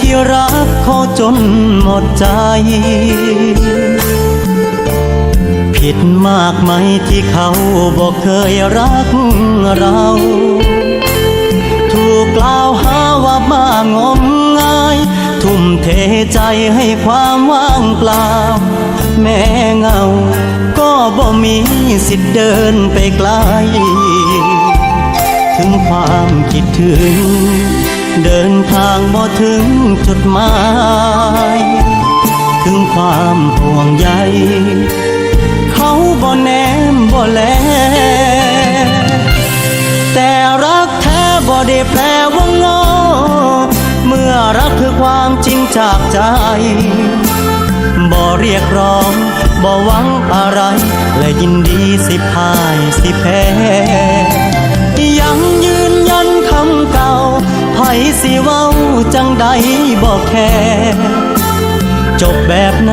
ที่รักเขาจนหมดใจ ผิดมากไหมที่เขาบอกเคยรักเรา ถูกกล่าวหาว่ามางมงาย ทุ่มเทใจให้ความว่างเปล่า แม่เงา ก็บ่มีสิทธิ์เดินไปไกล ถึงความคิดถึง เดินทางบ่ถึงจุดหมาย ถึงความห่วงใย เขาบ่แนมบ่แล แต่รักแท้บ่ได้แปลว่างอ เมื่อรักคือความจริงจากใจ บ่เรียกร้องบ่หวังอะไร และยินดีสิพ่ายสิแพ้ยัง ไผสิเว้าจังใดบ่แค่ จบแบบไหน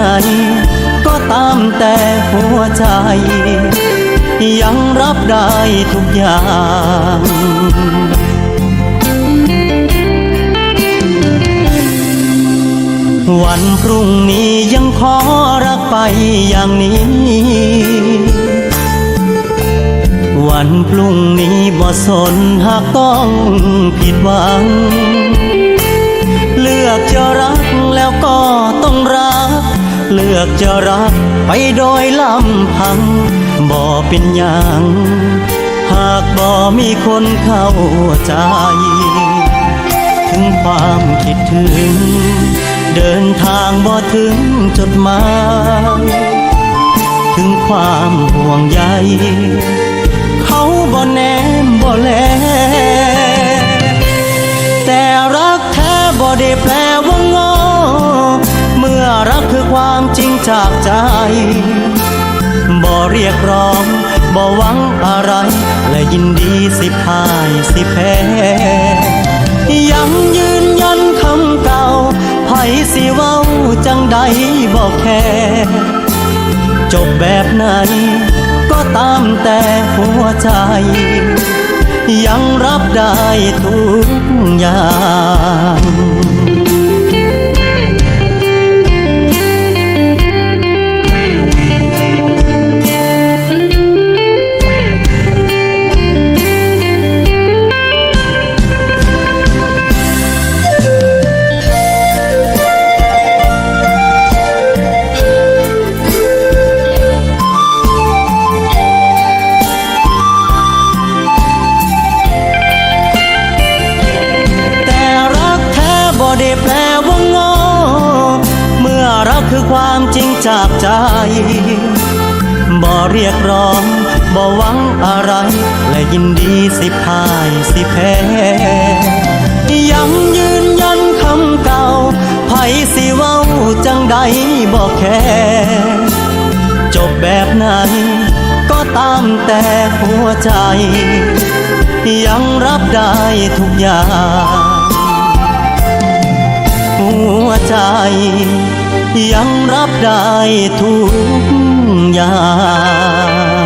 ก็ตามแต่หัวใจ ยังรับได้ทุกอย่างวันพรุ่งนี้ยังขอรักไปอย่างนี้ วันพรุ่งนี้บ่สนหากต้องผิดหวัง เลือกจะรักแล้วก็ต้องรัก เลือกจะรักไปโดยลำพังบ่เป็นอย่าง หากบ่มีคนเข้าใจ ถึงความคิดถึง เดินทางบ่ถึงจุดหมายถึงความห่วงใย บ่แนมบ่แล แต่รักแท้บ่ได้แปลว่างอ เมื่อรักคือความจริงจากใจ บ่เรียกร้องบ่หวังอะไร และยินดีสิพ่ายสิแพ้ยังยืนยันคำเก่าไผสิเว้าจังใดบ่แค่จบแบบไหน ก็ตามแต่หัวใจ ยังรับได้ทุก แปลว่างอเมื่อรักคือความจริงจากใจ บ่เรียกร้องบ่หวังอะไร และยินดีสิพ่ายสิแพ้ยังยืนยันคำเก่าไผสิเว้าจังใดบ่แค่จบแบบไหนก็ตามแต่หัวใจ ยังรับได้ทุกอย่าง ใจ ยังรับได้ทุกอย่าง